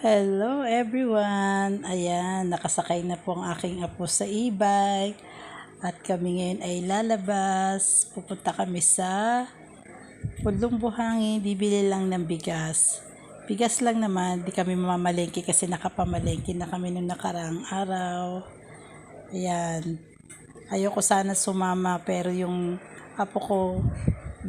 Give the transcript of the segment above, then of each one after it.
Hello everyone! Ayan, nakasakay na po ang aking apo sa e-bike. At kami ngayon ay lalabas. Pupunta kami sa Pulong Buhangin, bibili lang ng bigas. Bigas lang naman, di kami mamamalengke kasi nakapamalengke na kami nung nakaraang araw. Ayan. Ayoko sana sumama pero yung apo ko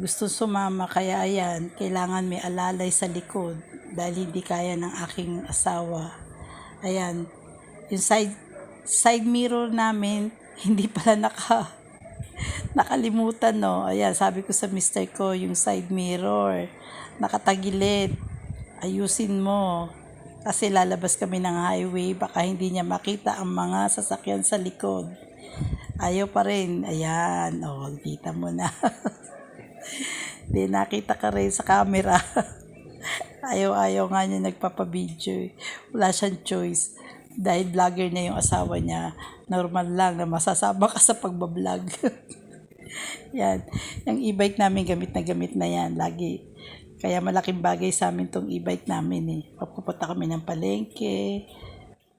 gusto sumama kaya ayan, kailangan may alalay sa likod dahil hindi kaya ng aking asawa. Ayan, yung side side mirror namin hindi pala naka nakalimutan no. Ayan, sabi ko sa mister ko yung side mirror nakatagilid. Ayusin mo. Kasi lalabas kami ng highway, baka hindi niya makita ang mga sasakyan sa likod. Ayaw pa rin. Ayan, oh, kita mo na. Di nakita ka rin sa camera. Ayaw-ayaw nga niya nagpapabideo. eh. Wala siyang choice. Dahil vlogger na yung asawa niya, normal lang na masasama ka sa pagbablog. yan. Yung e-bike namin, gamit na gamit na yan. Lagi. Kaya malaking bagay sa amin tong e-bike namin eh. Papupunta kami ng palengke,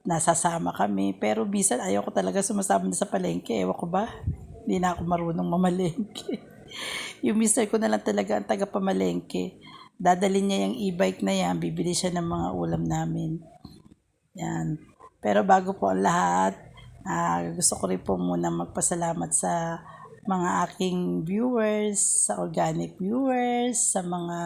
nasasama kami. Pero bisan ayaw ko talaga sumasama na sa palengke. Ewan ko ba? Hindi na ako marunong mamalengke. yung mister ko na lang talaga ang taga-pamalengke. Dadalhin niya yung e-bike na yan, bibili siya ng mga ulam namin. Yan. Pero bago po ang lahat, ah, gusto ko rin po muna magpasalamat sa mga aking viewers, sa organic viewers, sa mga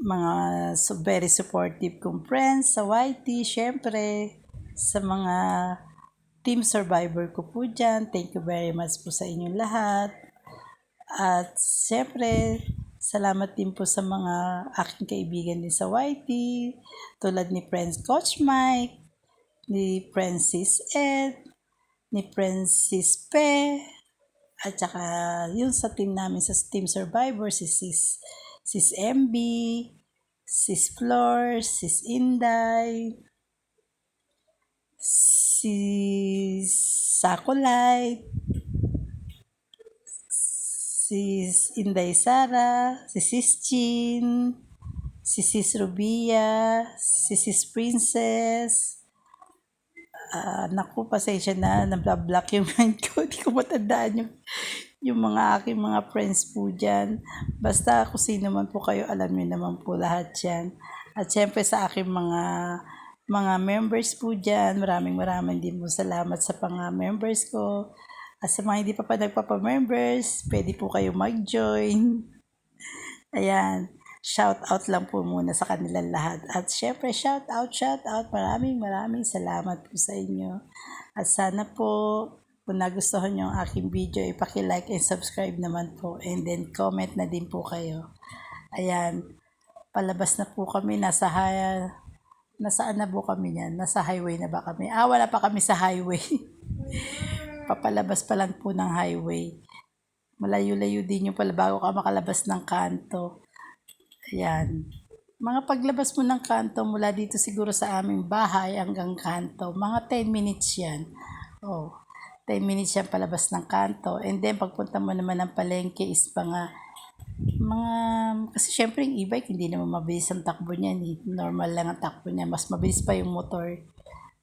mga so very supportive kong friends sa YT, syempre, sa mga team survivor ko po dyan. Thank you very much po sa inyong lahat. At syempre, salamat din po sa mga aking kaibigan din sa YT, tulad ni Friends Coach Mike, ni Francis Ed, ni Francis Pe, at saka yun sa team namin sa Team Survivor, si Sis, Sis MB, Sis Flor, Sis Inday, si Sakulite, si Inday Sara, si Sis Chin, si Sis Rubia, si Sis Princess. Ah, naku, pasensya na, nabla-block yung mind ko. Hindi ko matandaan yung, yung mga aking mga friends po dyan. Basta kung sino man po kayo, alam niyo naman po lahat yan. At syempre sa aking mga mga members po dyan, maraming maraming din po salamat sa mga members ko. At sa mga hindi pa pa nagpapa-members, pwede po kayo mag-join. Ayan, shout out lang po muna sa kanilang lahat. At syempre, shout out, shout out. Maraming maraming salamat po sa inyo. At sana po, kung nagustuhan nyo ang aking video, ipaki-like and subscribe naman po. And then comment na din po kayo. Ayan, palabas na po kami. Nasa high, nasaan na po kami yan? Nasa highway na ba kami? Ah, wala pa kami sa highway. Papalabas pa lang po ng highway. Malayo-layo din yung pala bago ka makalabas ng kanto. Ayan. Mga paglabas mo ng kanto mula dito siguro sa aming bahay hanggang kanto, mga 10 minutes yan. Oh, 10 minutes yan palabas ng kanto. And then pagpunta mo naman ng palengke is mga mga kasi syempre yung e-bike hindi naman mabilis ang takbo niyan. eh. Normal lang ang takbo niya. Mas mabilis pa yung motor.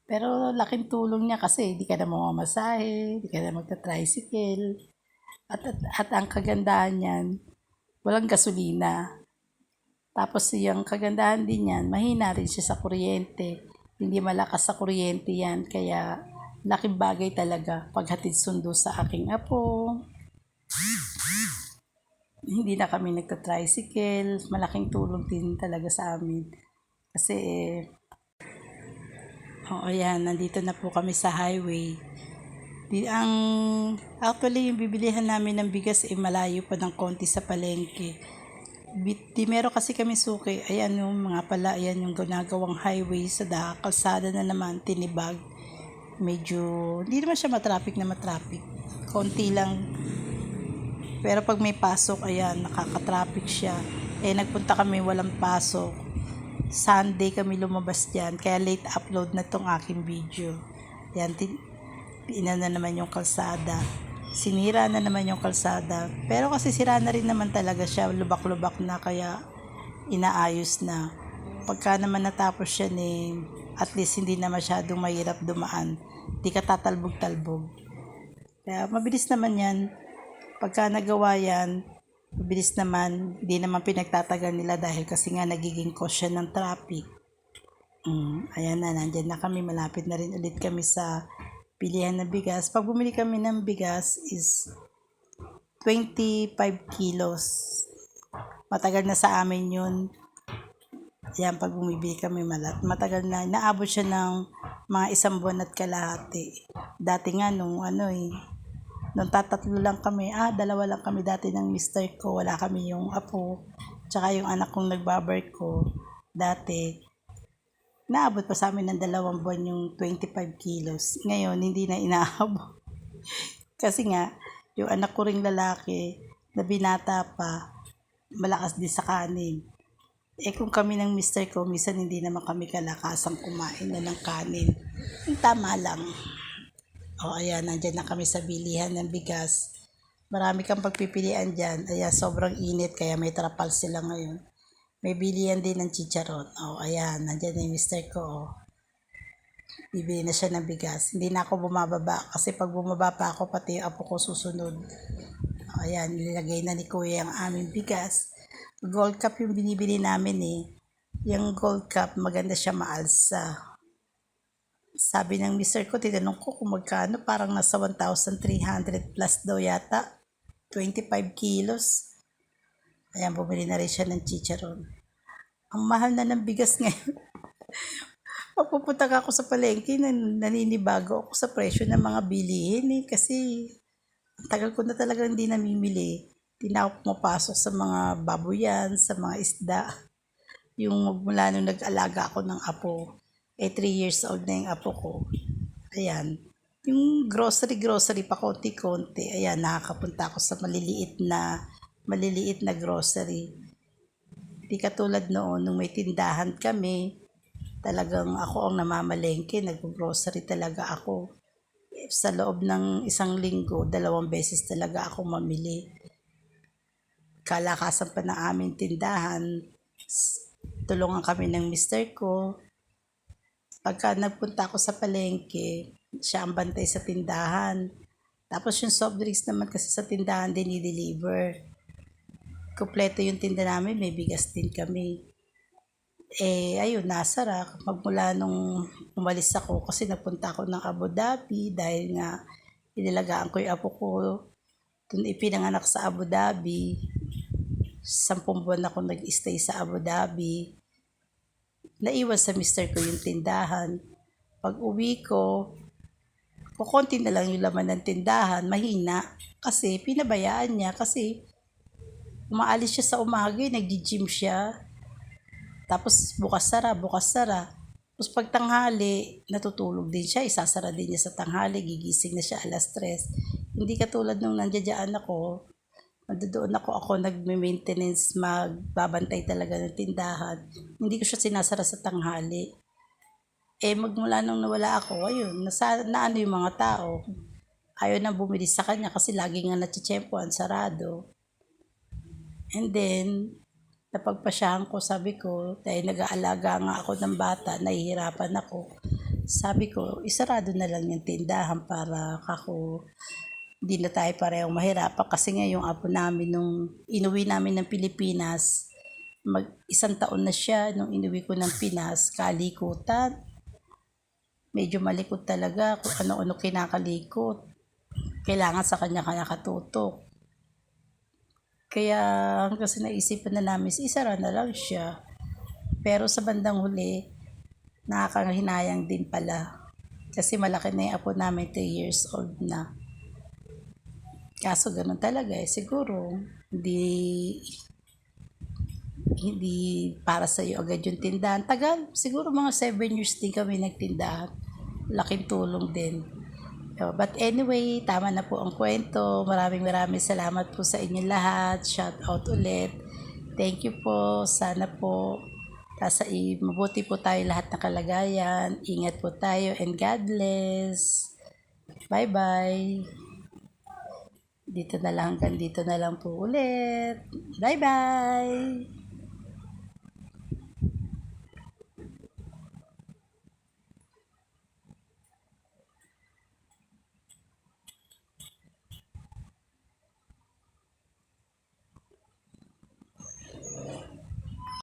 Pero laking tulong niya kasi hindi ka na mamamasahe, hindi ka na magta-tricycle. At, at, at ang kagandahan niyan, walang gasolina. Tapos yung kagandahan din yan, mahina rin siya sa kuryente. Hindi malakas sa kuryente yan, kaya laking bagay talaga paghatid sundo sa aking apo. Hindi na kami nagta-tricycle, malaking tulong din talaga sa amin. Kasi eh, Oo, yan. Nandito na po kami sa highway. Di, ang, actually, yung bibilihan namin ng bigas, eh, malayo pa ng konti sa palengke. Di meron kasi kami suki. Ayan yung mga pala, ayan yung ginagawang highway sa da, kalsada na naman, tinibag. Medyo, hindi naman siya matraffic na matraffic. Konti lang. Pero pag may pasok, ayan, nakaka-traffic siya. Eh, nagpunta kami walang pasok. Sunday kami lumabas dyan. Kaya late upload na tong aking video. Yan, ina na naman yung kalsada. Sinira na naman yung kalsada. Pero kasi sira na rin naman talaga siya. Lubak-lubak na kaya inaayos na. kapag ka naman natapos yan eh, at least hindi na masyadong mahirap dumaan. Di ka tatalbog-talbog. Kaya mabilis naman yan. Pagka nagawa yan, mabilis naman. Hindi naman pinagtatagal nila dahil kasi nga nagiging cause ng traffic. Mm, ayan na, nandyan na kami. Malapit na rin ulit kami sa pilihan ng bigas. Pag bumili kami ng bigas is 25 kilos. Matagal na sa amin yun. Yan, pag bumibili kami malat. Matagal na. Naabot siya ng mga isang buwan at kalahati. Dati nga nung ano eh, nung tatatlo lang kami, ah, dalawa lang kami dati ng mister ko. Wala kami yung apo. Tsaka yung anak kong nagbabar ko. Dati, naabot pa sa amin ng dalawang buwan yung 25 kilos. Ngayon, hindi na inaabot. Kasi nga, yung anak ko ring lalaki, na binata pa, malakas din sa kanin. Eh kung kami ng mister ko, minsan hindi naman kami kalakasang kumain na ng kanin. Tama lang. O ayan, nandyan na kami sa bilihan ng bigas. Marami kang pagpipilian dyan. Ayan, sobrang init, kaya may trapal sila ngayon. May bilihan din ng chicharon. O ayan, nandyan na yung mister ko. O. Bibili na siya ng bigas. Hindi na ako bumababa kasi pag bumaba pa ako, pati yung apo ko susunod. O, ayan, nilagay na ni Kuya ang aming bigas. Gold cup yung binibili namin eh. Yung gold cup, maganda siya maalsa. Sabi ng mister ko, tinanong ko kung magkano, parang nasa 1,300 plus daw yata. 25 kilos. Ayan, bumili na rin siya ng chicharon. Ang mahal na ng bigas ngayon. Papupunta ka ako sa palengke, nan- naninibago ako sa presyo ng mga bilihin eh. Kasi ang tagal ko na talaga hindi namimili. Hindi na ako pumapasok sa mga baboyan, sa mga isda. Yung magmula nung nag-alaga ako ng apo, eh 3 years old na yung apo ko. Ayan. Yung grocery-grocery pa konti-konti, ayan, nakakapunta ako sa maliliit na maliliit na grocery. Di katulad noon, nung may tindahan kami, talagang ako ang namamalengke, nag-grocery talaga ako. Eh, Sa loob ng isang linggo, dalawang beses talaga ako mamili. Kalakasan pa ng aming tindahan, tulungan kami ng mister ko. Pagka nagpunta ako sa palengke, siya ang bantay sa tindahan. Tapos yung soft drinks naman kasi sa tindahan din i-deliver. Kompleto yung tinda namin, may bigas din kami eh, ayun, nasara. Magmula nung umalis ako, kasi napunta ako ng Abu Dhabi dahil nga inilagaan ko yung apo ko. Doon ipinanganak sa Abu Dhabi. Sampung buwan ako nag-stay sa Abu Dhabi. Naiwan sa mister ko yung tindahan. Pag uwi ko, kukunti na lang yung laman ng tindahan, mahina. Kasi pinabayaan niya kasi umaalis siya sa umaga, eh, nag-gym siya. Tapos bukas sara, bukas sara. Tapos pag tanghali, natutulog din siya, isasara din niya sa tanghali, gigising na siya alas tres. Hindi katulad nung nandiyan ako, nandoon ako, ako nagme-maintenance, magbabantay talaga ng tindahan. Hindi ko siya sinasara sa tanghali. Eh magmula nung nawala ako, ayun, nasa, na ano yung mga tao. Ayaw na bumili sa kanya kasi lagi nga natsitsempoan, sarado. And then, napagpasyahan ko, sabi ko, dahil nag-aalaga nga ako ng bata, nahihirapan ako. Sabi ko, isarado na lang yung tindahan para kako hindi na tayo parehong mahirapan. Kasi nga yung apo namin, nung inuwi namin ng Pilipinas, mag isang taon na siya nung inuwi ko ng Pinas, kalikutan. Medyo malikot talaga kung ano-ano kinakalikot. Kailangan sa kanya kanya katutok. Kaya kasi naisipan na namin, isara na lang siya. Pero sa bandang huli, nakakahinayang din pala. Kasi malaki na yung apo namin, 3 years old na. Kaso ganun talaga eh. Siguro, hindi hindi para sa iyo agad yung tindahan. Tagal, siguro mga 7 years din kami nagtindahan. Laking tulong din. But anyway, tama na po ang kwento. Maraming maraming salamat po sa inyo lahat. Shout out ulit. Thank you po. Sana po nasa mabuti po tayo lahat na kalagayan. Ingat po tayo and God bless. Bye-bye. Dito na lang hanggang dito na lang po ulit. Bye-bye.